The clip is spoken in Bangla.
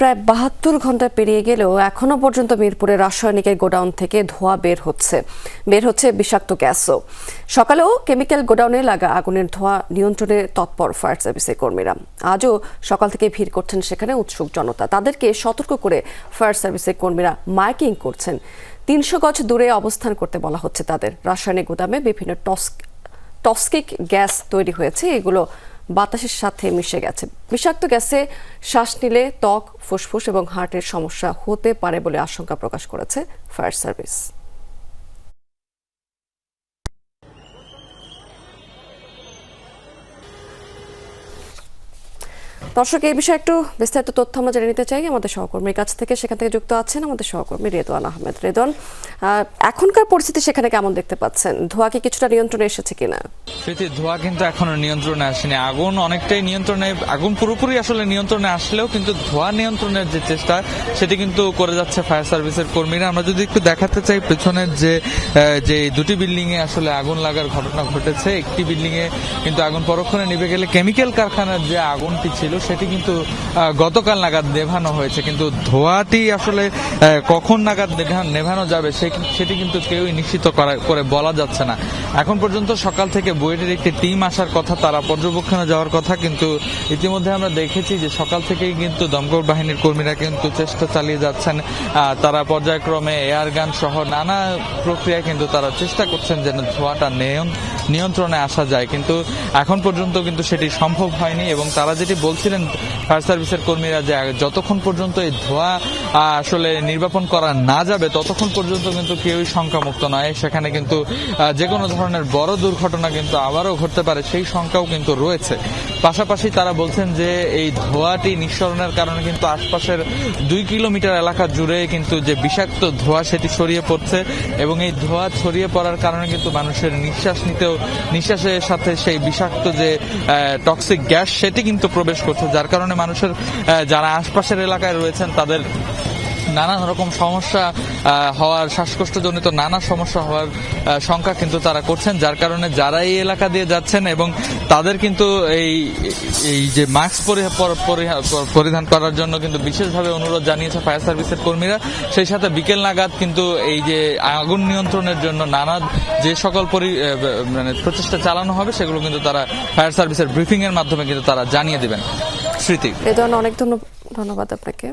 প্রায় বাহাত্তর ঘণ্টা পেরিয়ে গেলেও এখনও পর্যন্ত মিরপুরের রাসায়নিকের গোডাউন থেকে ধোঁয়া বের হচ্ছে বের হচ্ছে বিষাক্ত গ্যাসও। সকালেও কেমিক্যাল গোডাউনে লাগা আগুনের ধোঁয়া নিয়ন্ত্রণে তৎপর ফায়ার সার্ভিসের কর্মীরা। আজও সকাল থেকে ভিড় করছেন সেখানে উৎসুক জনতা। তাদেরকে সতর্ক করে ফায়ার সার্ভিসের কর্মীরা মাইকিং করছেন। তিনশো গজ দূরে অবস্থান করতে বলা হচ্ছে তাদের। রাসায়নিক গুদামে বিভিন্ন টস্ক টক্সিক গ্যাস তৈরি হয়েছে। এগুলো বাতাসের সাথে মিশে গেছে। বিষাক্ত গ্যাসে শ্বাস নিলে ত্বক, ফুসফুস এবং হার্টের সমস্যা হতে পারে বলে আশঙ্কা প্রকাশ করেছে ফায়ার সার্ভিস। দর্শক এই বিষয়ে একটু বিস্তারিত তথ্য আমরা জেনে নিতে চাই আমাদের সহকর্মীর কাছ থেকে। সেখান থেকে যুক্ত আছেন আমাদের সহকর্মী রেদওয়ান আহমেদ। আহ, এখনকার পরিস্থিতি সেখানে কেমন দেখতে পাচ্ছেন? ধোঁয়া কি কিছুটা নিয়ন্ত্রণে এসেছে কিনা? প্রীতি ধোঁয়া কিন্তু এখনও নিয়ন্ত্রণে আসেনি। আগুন অনেকটাই নিয়ন্ত্রণে আগুন পুরোপুরি আসলে নিয়ন্ত্রণে আসলেও কিন্তু ধোঁয়া নিয়ন্ত্রণের যে চেষ্টা সেটি কিন্তু করে যাচ্ছে ফায়ার সার্ভিসের কর্মীরা। আমরা যদি একটু দেখাতে চাই পেছনের যে যে দুটি বিল্ডিং এ আসলে আগুন লাগার ঘটনা ঘটেছে একটি বিল্ডিং এ কিন্তু আগুন পরক্ষণে নিভে গেলে কেমিক্যাল কারখানার যে আগুনটি ছিল সেটি কিন্তু গতকাল নাগাদ নেভানো হয়েছে। কিন্তু ধোঁয়াটি আসলে কখন নাগাদ নেভানো যাবে সেটি কিন্তু কেউই নিশ্চিত করা- করে বলা যাচ্ছে না। এখন পর্যন্ত সকাল থেকে বুয়েটের একটি টিম আসার কথা, তারা পর্যবেক্ষণে যাওয়ার কথা, কিন্তু ইতিমধ্যে আমরা দেখেছি যে সকাল থেকেই কিন্তু দমকল বাহিনীর কর্মীরা কিন্তু চেষ্টা চালিয়ে যাচ্ছেন। তারা পর্যায়ক্রমে এয়ার গান সহ নানা প্রক্রিয়ায় কিন্তু তারা চেষ্টা করছেন যেন ধোঁয়াটা নিয়ন- নিয়ন্ত্রণে আসা যায়। কিন্তু এখন পর্যন্ত কিন্তু সেটি সম্ভব হয়নি এবং তারা যেটি বলছিলেন ফায়ার সার্ভিসের কর্মীরা যে যতক্ষণ পর্যন্ত এই ধোঁয়া আসলে নির্বাপন করা না যাবে, ততক্ষণ পর্যন্ত কিন্তু কেউই শঙ্কামুক্ত নয়। সেখানে কিন্তু যে কোনো ধরনের বড় দুর্ঘটনা কিন্তু আবারও ঘটতে পারে, সেই শঙ্কাও কিন্তু রয়েছে। পাশাপাশি তারা বলছেন যে এই ধোঁয়াটি নিঃসরণের কারণে কিন্তু আশপাশের দুই কিলোমিটার এলাকা জুড়ে কিন্তু যে বিষাক্ত ধোঁয়া সেটি ছড়িয়ে পড়ছে এবং এই ধোঁয়া ছড়িয়ে পড়ার কারণে কিন্তু মানুষের নিঃশ্বাস নিতেও, নিঃশ্বাসের সাথে সেই বিষাক্ত যে টক্সিক গ্যাস সেটি কিন্তু প্রবেশ করছে, যার কারণে মানুষের যারা আশপাশের এলাকায় রয়েছেন তাদের নানা রকম সমস্যা হওয়ার শ্বাসকষ্টজনিত নানা সমস্যা হওয়ার শঙ্কা কিন্তু তারা করছেন যার কারণে যারা এই এলাকা দিয়ে যাচ্ছেন এবং তাদের কিন্তু এই এই যে মাস্ক পরিধান করার জন্য কিন্তু বিশেষভাবে অনুরোধ জানিয়েছে ফায়ার সার্ভিসের কর্মীরা। সেই সাথে বিকেল নাগাদ কিন্তু এই যে আগুন নিয়ন্ত্রণের জন্য নানা যে সকল পরি- মানে প্রচেষ্টা চালানো হবে সেগুলো কিন্তু তারা ফায়ার সার্ভিসের ব্রিফিং এর মাধ্যমে কিন্তু তারা জানিয়ে দেবেন। স্মৃতি। অনেক ধন্য- ধন্যবাদ আপনাকে।